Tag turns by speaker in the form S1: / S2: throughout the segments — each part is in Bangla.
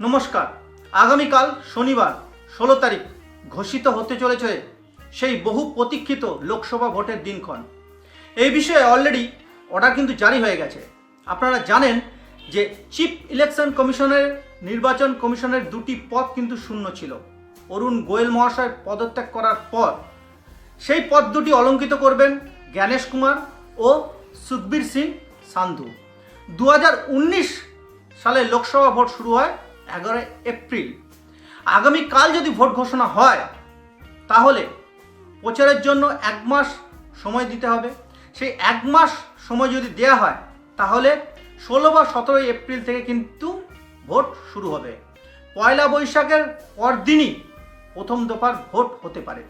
S1: নমস্কার। আগামীকাল শনিবার, ষোলো তারিখ ঘোষিত হতে চলেছে সেই বহু প্রতীক্ষিত লোকসভা ভোটের দিনক্ষণ। এই বিষয়ে অলরেডি অর্ডার কিন্তু জারি হয়ে গেছে। আপনারা জানেন যে চিফ ইলেকশন কমিশনের নির্বাচন কমিশনের দুটি পদ কিন্তু শূন্য ছিল। অরুণ গোয়েল মহাশয় পদত্যাগ করার পর সেই পদ দুটি অলঙ্কিত করবেন জ্ঞানেশ কুমার ও সুখবীর সিং সান্ধু। দু হাজার উনিশ সালে লোকসভা ভোট শুরু হয় এগারোই এপ্রিল। আগামীকাল যদি ভোট ঘোষণা হয়, তাহলে প্রচারের জন্য এক মাস সময় দিতে হবে। সেই এক মাস সময় যদি দেয়া হয়, তাহলে ষোলো বা সতেরোই এপ্রিল থেকে কিন্তু ভোট শুরু হবে। পয়লা বৈশাখের পরদিনই প্রথম দফার ভোট হতে পারে।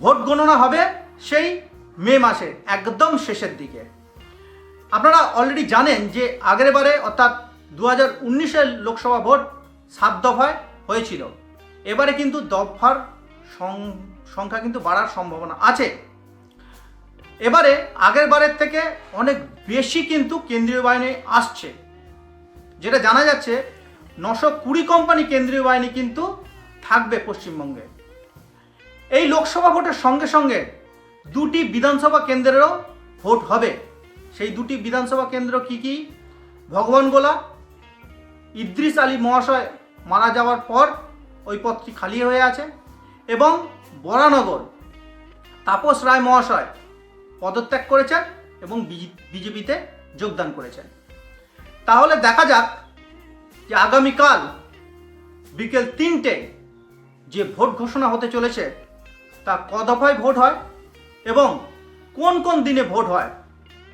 S1: ভোট গণনা হবে সেই মে মাসে একদম শেষের দিকে। আপনারা অলরেডি জানেন যে আগের বারে অর্থাৎ দু হাজার উনিশের লোকসভা ভোট সাত দফায় হয়েছিল। এবারে কিন্তু দফার সংখ্যা কিন্তু বাড়ার সম্ভাবনা আছে। এবারে আগের বারের থেকে অনেক বেশি কিন্তু কেন্দ্রীয় বাহিনী আসছে। যেটা জানা যাচ্ছে, নশো কুড়ি কোম্পানি কেন্দ্রীয় বাহিনী কিন্তু থাকবে পশ্চিমবঙ্গে। এই লোকসভা ভোটের সঙ্গে সঙ্গে দুটি বিধানসভা কেন্দ্রেরও ভোট হবে। সেই দুটি বিধানসভা কেন্দ্র কি কি? ভগবান গোলা ইদ্রিস আলী মহাশয় মারা যাওয়ার পর ওই পদটি খালি হয়ে আছে এবং বরানগর তাপস রায় মহাশয় পদত্যাগ করেছেন এবং বিজেপিতে যোগদান করেছেন। তাহলে দেখা যাক যে আগামীকাল বিকেল তিনটে যে ভোট ঘোষণা হতে চলেছে, তা ক দফায় ভোট হয় এবং কোন কোন দিনে ভোট হয়,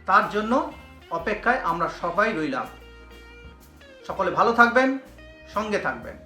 S1: তার জন্য অপেক্ষায় আমরা সবাই রইলাম। সকলে ভালো থাকবেন সঙ্গে থাকবেন।